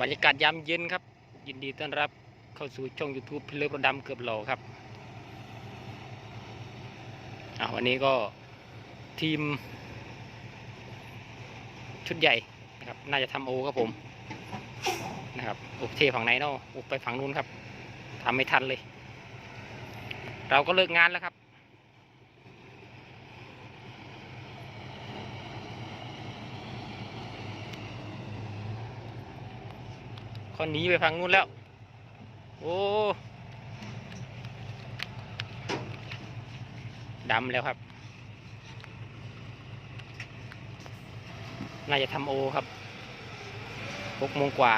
บรรยากาศยามเย็นครับ ยินดีต้อนรับเข้าสู่ช่อง YouTube พิเลอประดำเกือบหล่อครับอ่าวันนี้ก็ทีม ชุดใหญ่นะครับ น่าจะทำโอครับผม นะครับอุบเทฝั่งไหนเนาะอุบไปฝั่งนู้นครับทำไม่ทันเลย เราก็เลิกงานแล้วครับ เขาหนีไปฝั่งนู้นแล้ว โอ้ดำแล้วครับ น่าจะทำโอครับหกโมงกว่า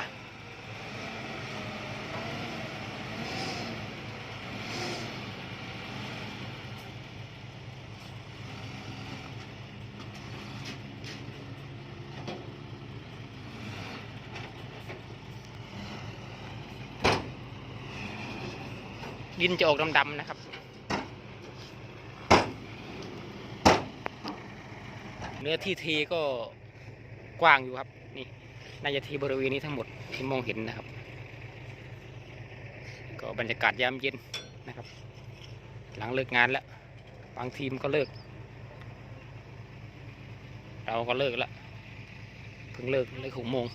ดินจะออกดำๆนะครับ เนื้อที่เทก็กว้างอยู่ครับ นี่น่าจะทีบริเวณนี้ทั้งหมดที่มองเห็นนะครับ ก็บรรยากาศยามเย็นนะครับ หลังเลิกงานแล้วบางทีมก็เลิก เราก็เลิกแล้วเพิ่งเลิกเลิกหกโมง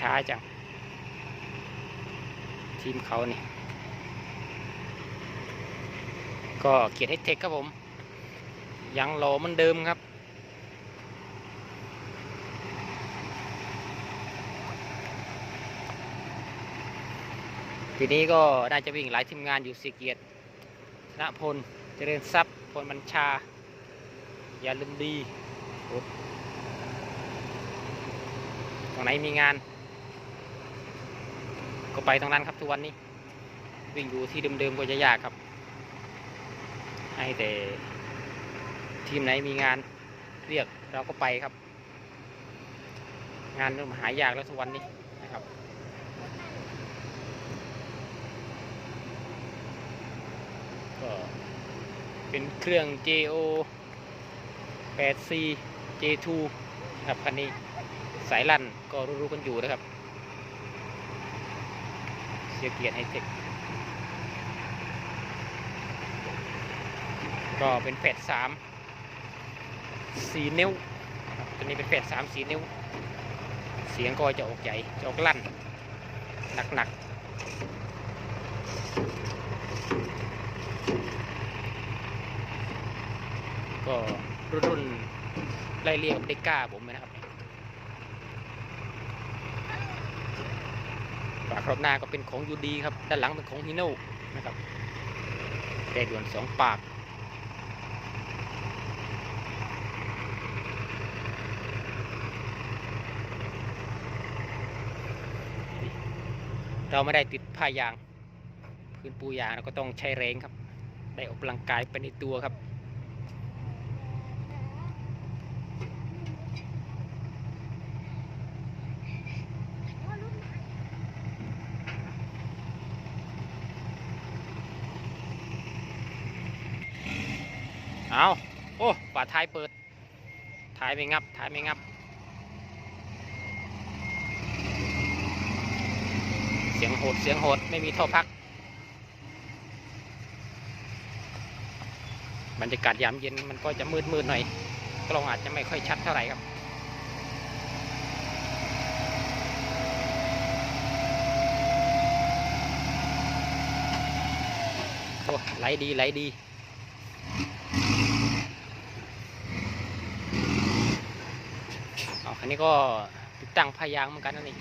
ช้าจัง ทีมเขานี่ ก็เกียรติเทคครับผม ยังรอเหมันเดิมครับ ทีนี้ก็น่าจะวิ่งหลายทีมงานอยู่สีเกียรติณพล เจริญทรัพย์พลบัญชา ยาลืมดีโอ้ รงไหนมีงาน ก็ไปตรงนั้นครับทุกวันนี้ วิ่งอยู่ที่เดิมๆก็จะยากครับ ให้แต่ทีมไหนมีงานเรียกเราก็ไปครับ งานเริ่มหายากแล้วทุกวันนี้นะครับก็เป็นเครื่อง JO 8C J2 ครับคันนี้สายลั่น ก็รู้ๆกันอยู่นะครับเสียเกียรติให้เทคก็เป็นแฟดสามสี่นิ้วนะครับตัวนี้เป็นแฟดสามสี่นิ้ว เสียงก็จะออกใหญ่จะออกลั่นหนักๆก็รุ่นๆไล่เรียกเด็กก้าผมนะครับ ฝาครอบหน้าก็เป็นของยูดีครับ ด้านหลังเป็นของฮิโน่นะครับแต่ด่วนสองปากเราไม่ได้ติดผ้ายาง พื้นปูยางเราก็ต้องใช้แรงครับ ได้ออกกำลังกายไปในตัวครับ เอาโอ้ฝาท้ายเปิด ท้ายไม่งับ ท้ายไม่งับ เสียงโหด เสียงโหด ไม่มีท่อพัก บรรยากาศยามเย็นมันก็จะมืดมืดหน่อย กล้องอาจจะไม่ค่อยชัดเท่าไหร่ครับโอ้ไหลดีไหลดี อันนี้ก็ติดตั้งพายางเหมือนกันนั่นเอง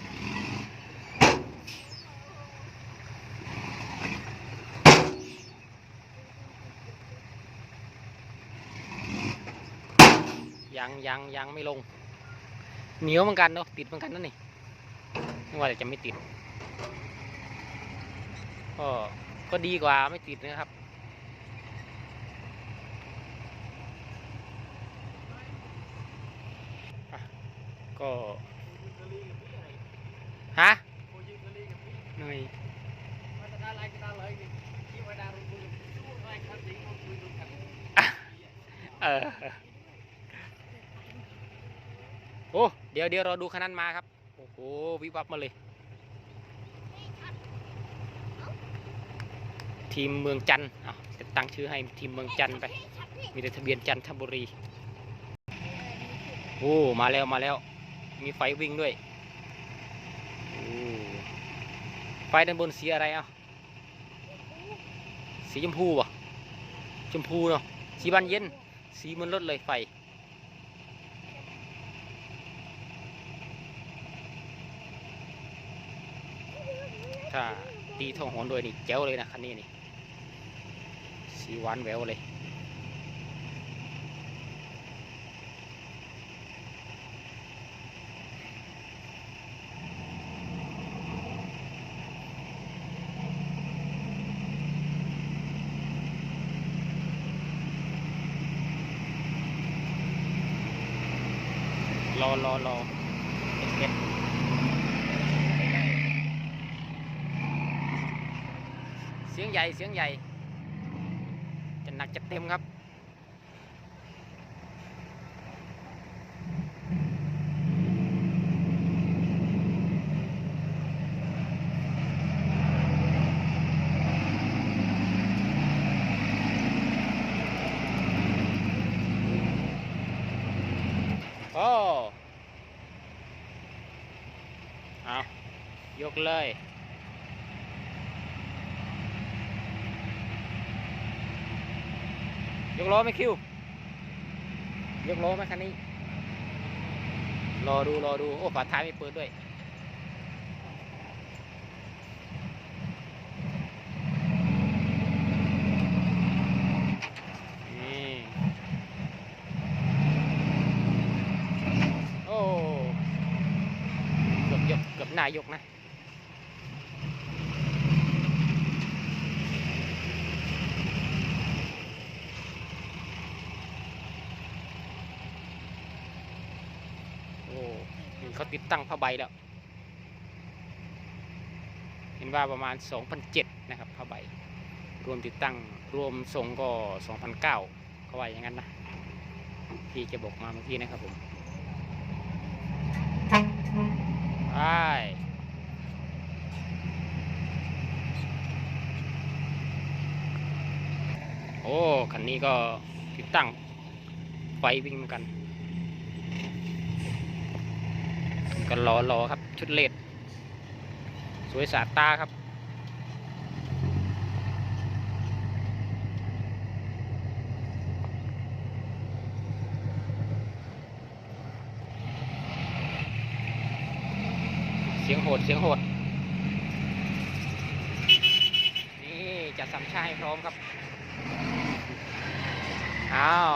ยังยังยังไม่ลง เหนียวเหมือนกันเนาะติดเหมือนกันนั่นนี่นึกว่าจะไม่ติดก็ก็ดีกว่าไม่ติดนะครับ ก็ฮะเหนื่อยเออโอ้เดี๋ยวเดี๋ยวเราดูคันนั้นมาครับ โอ้โหวิบวับมาเลย ทีมเมืองจันทร์อะจะตั้งชื่อให้ทีมเมืองจันทร์ไป มีแต่ทะเบียนจันทบุรี โอ้ มาแล้วมาแล้ว มีไฟวิ่งด้วยโอ้ไฟด้านบนสีอะไรอะสีชมพูป่ะชมพูเนาะสีบานเย็น สีเหมันรถเลยไฟ ถ้าตีทองหนด้วยนี่เจ๋วเลยนะคันนี้นี่ สีหวานแหววเลย อรอรอเอสเอสเสียงใหญ่เสียงใหญ่ จะหนักจะเต็มครับ โอ้เอา ยกเลยยกล้อไหมคิวยกล้อไหมคันนี้ รอดูรอดู โอ้ฝาท้ายไม่ปิดด้วยนี่โอ้เกือบยกเกือบหนายกนะ โอ้นี่ เขาติดตั้งผ้าใบแล้ว เห็นว่าประมาณ 2,007นะครับผ้าใบ รวมติดตั้งรวมส่งก็2,009เขาว่าอย่างนั้นนะพี่จะบอกมาเมื่อกี้นะครับผมไปโอ้ คันนี้ก็ติดตั้งไฟวิ่งเหมือนกัน ก็รอรอครับ ชุดเลดสวยสาตาครับ เสียงโหดเสียงโหด นี่จัดสามชาให้พร้อมครับ อ้าว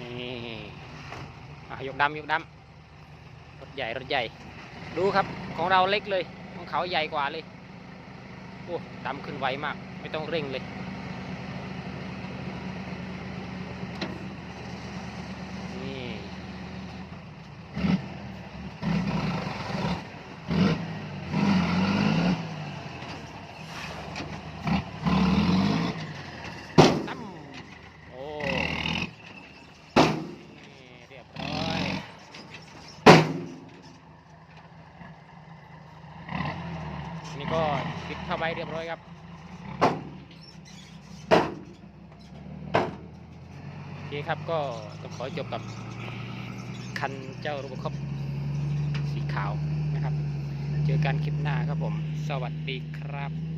นี่อะ ยกดำยกดำรถใหญ่รถใหญ่ ดูครับของเราเล็กเลยของเขาใหญ่กว่าเลยโอ้ดำขึ้นไวมาก ไม่ต้องเร่งเลย นี่ ตั้มโอ้ นี่เรียบร้อย นี่ก็ติดผ้าไว้เรียบร้อยครับโอเคครับก็ต้องขอจบกับคันเจ้าโรบคอปสีขาวนะครับ เจอกันคลิปหน้าครับผม สวัสดีครับ